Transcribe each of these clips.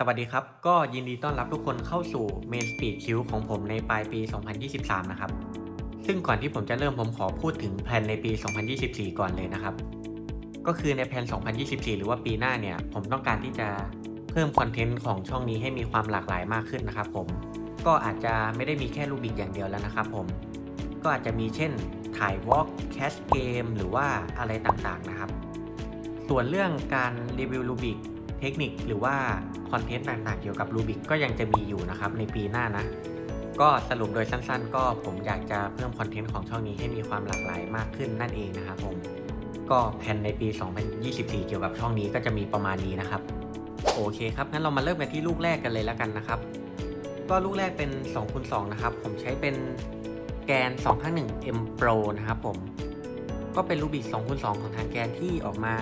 สวัสดีครับ ก็ยินดีต้อนรับทุกคนเข้าสู่ Main Speed Q ของผมในปลายปี 2023 นะครับ ซึ่งก่อนที่ผมจะเริ่มผมขอพูดถึงแผนในปี 2024 ก่อนเลยนะครับ ก็คือในแผน 2024 หรือว่าปีหน้าเนี่ย ผมต้องการที่จะเพิ่มคอนเทนต์ของช่องนี้ให้มีความหลากหลายมากขึ้นนะครับผม ก็อาจจะไม่ได้มีแค่รูบิกอย่างเดียวแล้วนะครับผม ก็อาจจะมีเช่นถ่ายวอล์กแคสเกมหรือว่าอะไรต่างๆนะครับ ส่วนเรื่องการรีวิวรูบิก เทคนิคหรือว่าคอนเทนต์ต่างๆเกี่ยวกับรูบิกก็ยังจะมีอยู่นะครับในปีหน้านะ ก็สรุปโดยสั้นๆ ก็ผมอยากจะเพิ่มคอนเทนต์ของช่องนี้ให้มีความหลากหลายมากขึ้นนั่นเองนะครับผมก็แผนในปี 2024 เกี่ยวกับช่องนี้ก็จะมีประมาณนี้นะครับ โอเคครับงั้นเรามาเริ่มกันที่ลูกแรกกันเลยแล้วกันนะครับ ก็ลูกแรกเป็น2คูณ2นะครับ ผมใช้เป็นแกน2ข้าง1 M Pro นะครับผม ก็เป็นรูบิก2คูณ2ของทางแกนที่ออกมา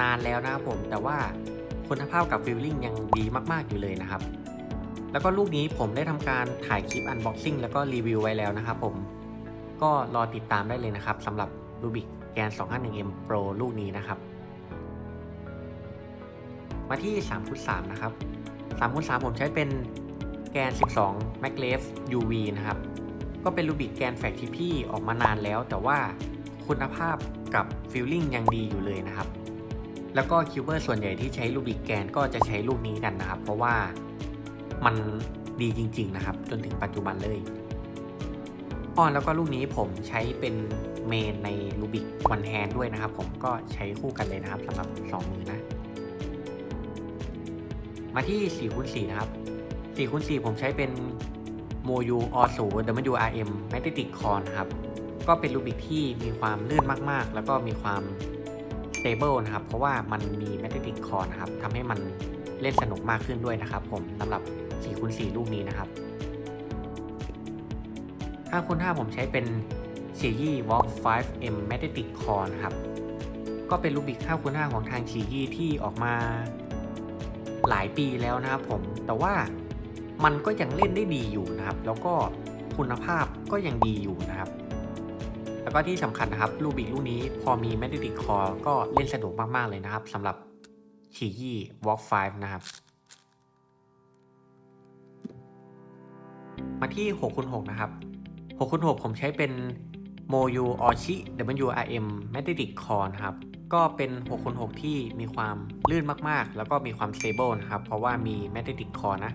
นานแล้วนะครับผม แต่ว่า คุณภาพกับฟิลลิ่งยังดีมาก ๆ อยู่เลยนะครับ แล้วก็ลูกนี้ผมได้ทำการถ่ายคลิปอันบ็อกซิ่งแล้วก็รีวิวไว้แล้วนะครับผม ก็รอติดตามได้เลยนะครับสำหรับรูบิกแกน 251M Pro ลูกนี้นะครับ มาที่3 3นะครับ3 3ผมใช้เป็นแกน 12 m a c l e f UV นะครับ ก็เป็นรูบิกแกนแฟกที่พี่ออกมานานแล้ว แต่ว่าคุณภาพกับฟิลลิ่งยังดีอยู่เลยนะครับ แล้วก็คิวเบอร์ส่วนใหญ่ที่ใช้รูบิกแกนก็จะใช้ลูกนี้กันนะครับ เพราะว่ามันดีจริง ๆ นะครับ จนถึงปัจจุบันเลยอ้อแล้วก็ลูกนี้ผมใช้เป็นเมนในรูบิกวันแฮนด้วยนะครับ ผมก็ใช้คู่กันเลยนะครับสำหรับ2มือนะ มาที่4คูณ4นะครับ4คูณ4ผมใช้เป็นโมยูออสู WRM Magnetic Core นะครับ ก็เป็นรูบิกที่มีความลื่นมากๆ แล้วก็มีความ stable นะครับ เพราะว่ามันมี Magnetic Core นะครับทำให้มันเล่นสนุกมากขึ้นด้วยนะครับ ผมสำหรับ4คูณ4ลูกนี้นะครับ5คูณ5ผมใช้เป็น s i ยี่ Walk 5M Magnetic Core นะครับ ก็เป็นรูบิก5คูณ5ของทาง s i ยี่ที่ออกมาหลายปีแล้วนะครับผม แต่ว่ามันก็ยังเล่นได้ดีอยู่นะครับ แล้วก็คุณภาพก็ยังดีอยู่นะครับ แล้วก็ที่สำคัญนะครับลูบิกลูกนี้พอมี Magnetic Core ก็เล่นสนุกมากๆเลยนะครับสำหรับชียี่ Walk 5นะครับ มาที่6คูณ6นะครับ6คูณ6ผมใช้เป็น Moyu Oshi WRM Magnetic Core นะครับ ก็เป็น6คูณ6ที่มีความลื่นมากๆ แล้วก็มีความ stable นะครับ เพราะว่ามี Magnetic Core นะ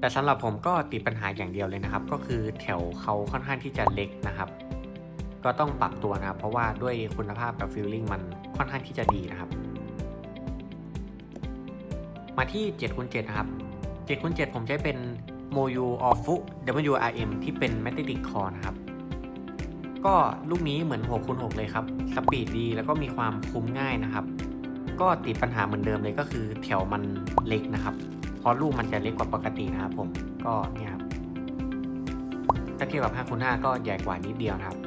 แต่สำหรับผมก็ติดปัญหาอย่างเดียวเลยนะครับ ก็คือแถวเขาค่อนข้างที่จะเล็กนะครับ ก็ต้องปรับตัวนะครับ เพราะว่าด้วยคุณภาพกับฟิลลิ่งมันค่อนข้างที่จะดีนะครับ มาที่7คูณ7นะครับ7คูณ7ผมใช้เป็น MoU Orfu WRM ที่เป็น Magnetic Core นะครับ ก็ลูกนี้เหมือน6คูณ6เลยครับ สปีดดีแล้วก็มีความคุ้มง่ายนะครับ ก็ติดปัญหาเหมือนเดิมเลยก็คือแถวมันเล็กนะครับ เพราะลูกมันจะเล็กกว่าปกตินะครับผม ก็เนี่ยครับถ้าเทียบกับ5คูณ5ก็ใหญ่กว่านิดเดียวนะครับ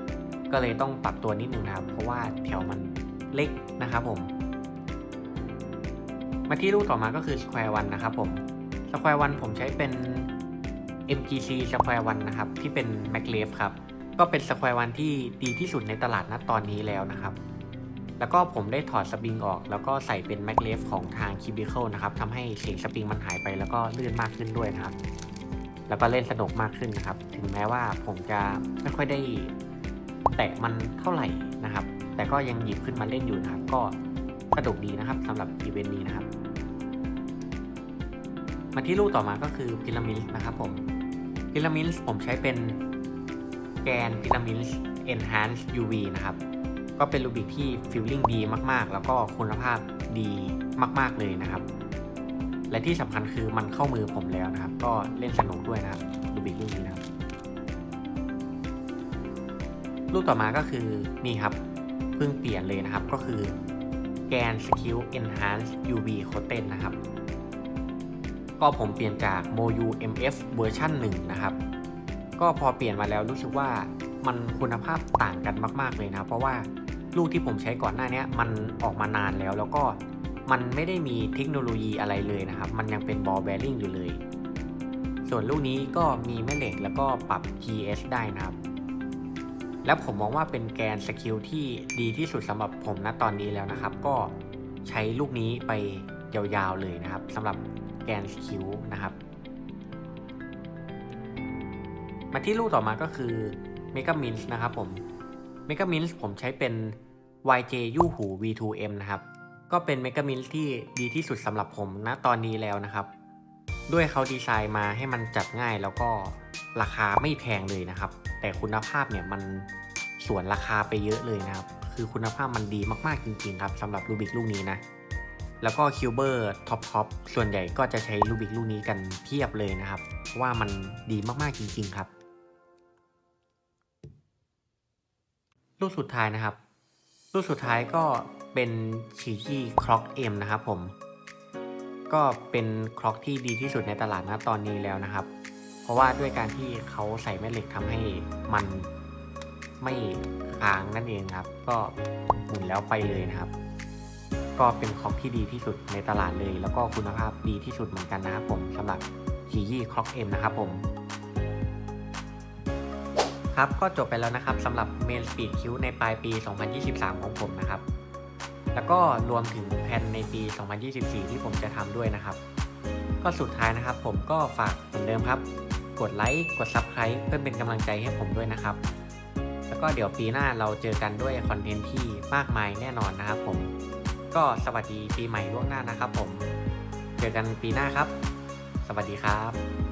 ก็เลยต้องปรับตัวนิดนึงนะครับ เพราะว่าแถวมันเล็กนะครับผม มาที่ลูกต่อมาก็คือ Square One นะครับผม Square One ผมใช้เป็น MGC Square One นะครับ ที่เป็น m a c l e f ครับ ก็เป็น Square One ที่ดีที่สุดในตลาดณตอนนี้แล้วนะครับ แล้วก็ผมได้ถอดสปริงออก แล้วก็ใส่เป็น m a c l e f ของทาง Cubicle นะครับทำให้เสียงสปริงมันหายไปแล้วก็ลื่นมากขึ้นด้วยนะครับแล้วก็เล่นสนุกมากขึ้นนะครับ ถึงแม้ว่าผมจะไม่ค่อยได้ ตะมันเท่าไหร่นะครับ แต่ก็ยังหยิบขึ้นมาเล่นอยู่นะครับ ก็สนุกดีนะครับสำหรับอีเวนต์นี้นะครับ มาที่ลูกต่อมาก็คือพิรามิดนะครับผมพิรามิดผมใช้เป็นแกนพิรามิด Enhance UV นะครับ ก็เป็นรูบิกที่ฟิลลิ่งดีมาก ๆ แล้วก็คุณภาพดีมาก ๆ เลยนะครับ และที่สำคัญคือมันเข้ามือผมแล้วนะครับ ก็เล่นสนุกด้วยนะครับรูบิกลูกนี้นะครับ ลูกต่อมาก็คือนี่ครับเพิ่งเปลี่ยนเลยนะครับก็คือแกน Skill Enhance UV Coated นะครับ ก็ผมเปลี่ยนจาก MoU MF เวอร์ชัน1นะครับ ก็พอเปลี่ยนมาแล้วรู้สึกว่ามันคุณภาพต่างกันมาก ๆ เลยนะ เพราะว่าลูกที่ผมใช้ก่อนหน้านี้มันออกมานานแล้ว แล้วก็มันไม่ได้มีเทคโนโลยีอะไรเลยนะครับ มันยังเป็นบอลแบริ่งอยู่เลย ส่วนลูกนี้ก็มีแม่เหล็กแล้วก็ปรับ GS ได้นะครับ แล้วผมมองว่าเป็นแกนสกิลที่ดีที่สุดสำหรับผมณตอนนี้แล้วนะครับ ก็ใช้ลูกนี้ไปยาวๆเลยนะครับสำหรับแกนคิวนะครับ มาที่ลูกต่อมาก็คือ m e g a m i n s นะครับผม m e g a m i n s ผมใช้เป็น YJ ยู่หู V2M นะครับ ก็เป็น m e g a m i n s ที่ดีที่สุดสำหรับผมณตอนนี้แล้วนะครับ ด้วยเขาดีไซน์มาให้มันจับง่ายแล้วก็ราคาไม่แพงเลยนะครับ แต่คุณภาพเนี่ยมันสวนราคาไปเยอะเลยนะครับ คือคุณภาพมันดีมากๆจริงๆครับสำหรับรูบิกลูกนี้นะ แล้วก็คิวเบอร์ท็อปท็อปส่วนใหญ่ก็จะใช้รูบิกลูกนี้กันเพียบเลยนะครับเพราะว่ามันดีมากๆจริงๆครับ ลูกสุดท้ายนะครับ ลูกสุดท้ายก็เป็นชีที่คล็อกเอ็มนะครับผม ก็เป็นคล็อกที่ดีที่สุดในตลาดนะตอนนี้แล้วนะครับ เพราะว่าด้วยการที่เขาใส่แม่เหล็กทำให้มันไม่ค้างนั่นเองครับ ก็หมุนแล้วไปเลยนะครับ ก็เป็นคล็อกที่ดีที่สุดในตลาดเลย แล้วก็คุณภาพดีที่สุดเหมือนกันนะครับผมสำหรับชียี่คล็อกเอ็มนะครับผมครับก็จบไปแล้วนะครับสำหรับ Main Speed Q ในปลายปี 2023 ของผมนะครับ แล้วก็รวมถึงแผนในปี 2024 ที่ผมจะทำด้วยนะครับ ก็สุดท้ายนะครับ ผมก็ฝากเหมือนเดิมครับ กดไลค์กด Subscribe เพื่อเป็นกำลังใจให้ผมด้วยนะครับ แล้วก็เดี๋ยวปีหน้าเราเจอกันด้วยคอนเทนต์ที่มากมายแน่นอนนะครับผมก็สวัสดีปีใหม่ล่วงหน้านะครับผม เจอกันปีหน้าครับ สวัสดีครับ